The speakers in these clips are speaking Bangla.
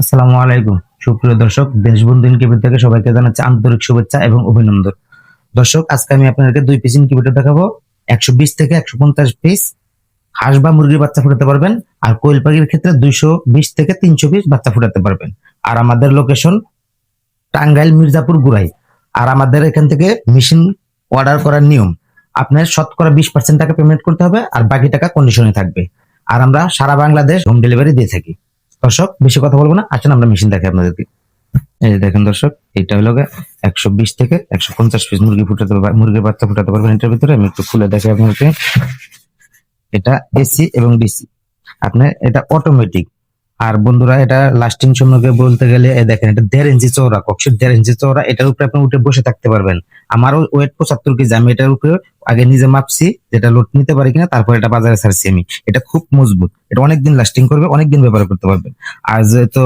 আসসালামু আলাইকুম। সুপ্রিয় দর্শক, দেশবন্ধু ইনকিউবেটর থেকে সবাইকে জানাচ্ছি আন্তরিক শুভেচ্ছা এবং অভিনন্দন। দর্শক, আজকে আমি আপনাদেরকে দুই পিস ইনকিউবেটর দেখাবো। একশো বিশ থেকে একশো পঞ্চাশ পিস হাঁস বা মুরগির বাচ্চা ফুটাতে পারবেন আর কোয়েল পাখির ক্ষেত্রে দুইশো বিশ থেকে তিনশো পিস বাচ্চা ফুটাতে পারবেন। আর আমাদের লোকেশন টাঙ্গাইল মির্জাপুর গুড়াই। আর আমাদের এখান থেকে মেশিন অর্ডার করার নিয়ম, আপনার শতকরা বিশ পার্সেন্ট টাকা পেমেন্ট করতে হবে আর বাকি টাকা কন্ডিশনে থাকবে। আর আমরা সারা বাংলাদেশ হোম ডেলিভারি দিয়ে থাকি। দর্শক, বেশি কথা বলব না। আসেন, আমরা মেশিন দেখাই আপনাদেরকে। এই যে দেখেন দর্শক, এইটা হলো একশো বিশ থেকে একশো পঞ্চাশ পিস মুরগি ফুটাতে পারবে মুরগির বাচ্চা ফুটাতে পারবেন এটার ভিতরে। আমি একটু খুলে দেখাই আপনাদেরকে। এটা এসি এবং ডিসি। আপনার এটা অটোমেটিক আর বন্ধুরা, এটা লাস্টিং সম্পর্কে বলতে গেলে দেখেন, এটা দেড় ইঞ্চি চৌড়া কক্সের দেড় ইঞ্চি চৌড়া এটার উপরে আপনি উঠে বসে থাকতে পারবেন। আমারও ওয়েট পঁচাত্তর কেজি, আমি এটার উপরে আগে নিজে মাপছি, যেটা লোড নিতে পারি কিনা, তারপর এটা বাজারে ছাড়ছি আমি। এটা খুব মজবুত, এটা অনেকদিন লাস্টিং করবে, অনেকদিন ব্যবহার করতে পারবেন। আর যেহেতু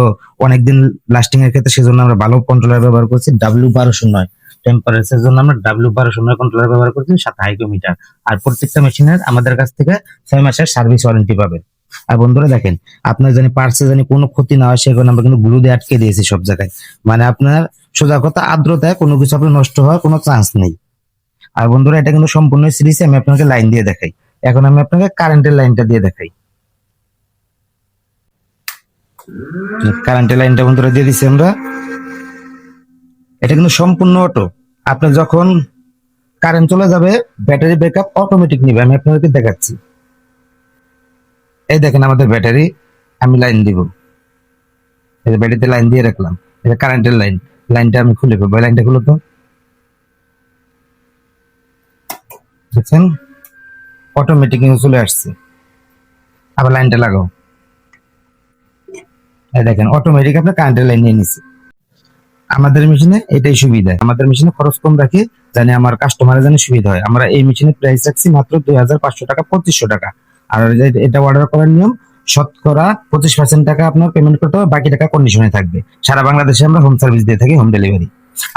অনেকদিন লাস্টিং এর ক্ষেত্রে, সেজন্য আমরা ভালো কন্ট্রোলার ব্যবহার করছি ডাব্লিউ বারোশো নয়। টেম্পারেচার জন্য আমরা ডাব্লিউ বারোশো নয় কন্ট্রোলার ব্যবহার করছি, সাথে হাইকোমিটার আর প্রত্যেকটা মেশিনের আমাদের কাছ থেকে ছয় মাসের সার্ভিস ওয়ারেন্টি পাবেন আর বন্ধুরা দেখেন, আপনার জানি পার্সে জানি কোনো ক্ষতি না হয় সেখানে আমরা কিন্তু গ্লু দিয়ে আটকে দিয়েছি সব জায়গায়। মানে আপনার সোজা কথা, আর্দ্রতায় কোনো কিছু আপনার নষ্ট হওয়ার কোনো চান্স নেই। আর বন্ধুরা, এটা কিন্তু সম্পূর্ণ সিরিজে আমি আপনাকে লাইন দিয়ে দেখাই। এখন আমি আপনাকে কারেন্টের লাইনটা দিয়ে দেখাই। কারেন্টের লাইনটা বন্ধুরা দিয়ে দিচ্ছি আমরা। এটা কিন্তু সম্পূর্ণ অটো আপনার যখন কারেন্ট চলে যাবে ব্যাটারি ব্যাকআপ অটোমেটিক নিবে, আমি আপনাদেরকে দেখাচ্ছি। এই দেখেন আমাদের ব্যাটারি, আমি লাইন দিব। এই ব্যাটারিতে লাইন দিয়ে রাখলাম। এটা কারেন্টের লাইন, লাইনটা আমি খুলে ফেলব। লাইনটা খুলো তো। দেখছেন? অটোমেটিক চলে আসছে। আবার লাইনটা লাগাও। এই দেখেন অটোমেটিক আপনার কারেন্টের লাইন নিয়ে নিচ্ছে আমাদের মেশিনে এটাই সুবিধা। আমাদের মেশিনে খরচ কম রাখি, জানি আমার কাস্টমারের জানি সুবিধা হয়। আমরা এই মেশিনের প্রাইস রাখছি মাত্র দুই হাজার পাঁচশো টাকা, পঁচিশশো টাকা। আর এটা অর্ডার করার নিয়ম, শতকরা পঁচিশ পার্সেন্ট টাকা আপনার পেমেন্ট করতে হবে, বাকি টাকা কন্ডিশনে থাকবে। সারা বাংলাদেশে আমরা হোম সার্ভিস দিয়ে থাকি হোম ডেলিভারি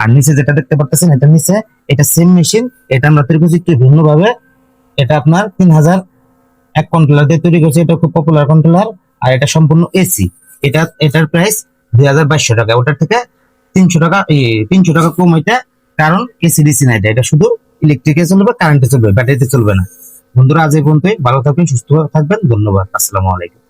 আর নিচে যেটা দেখতে পাচ্ছেন এটা নিচে, এটা সেম মেশিন এটা আমরা তৈরি করছি একটু ভিন্ন ভাবে এটা আপনার তিন হাজার এক কন্ট্রোলার দিয়ে তৈরি করছে, এটা খুব পপুলার কন্ট্রোলার আর এটা সম্পূর্ণ এসি এটা, এটার প্রাইস দুই হাজার বাইশশো টাকা, ওটার থেকে তিনশো টাকা তিনশো টাকা কম এটা, কারণ এসি ডিসি না এটা এটা শুধু ইলেকট্রিকে চলবে কারেন্টে চলবে ব্যাটারিতে চলবে না। বন্ধুরা আজ এই পর্যন্তই। ভালো থাকবেন সুস্থ থাকবেন। ধন্যবাদ। আসসালামু আলাইকুম।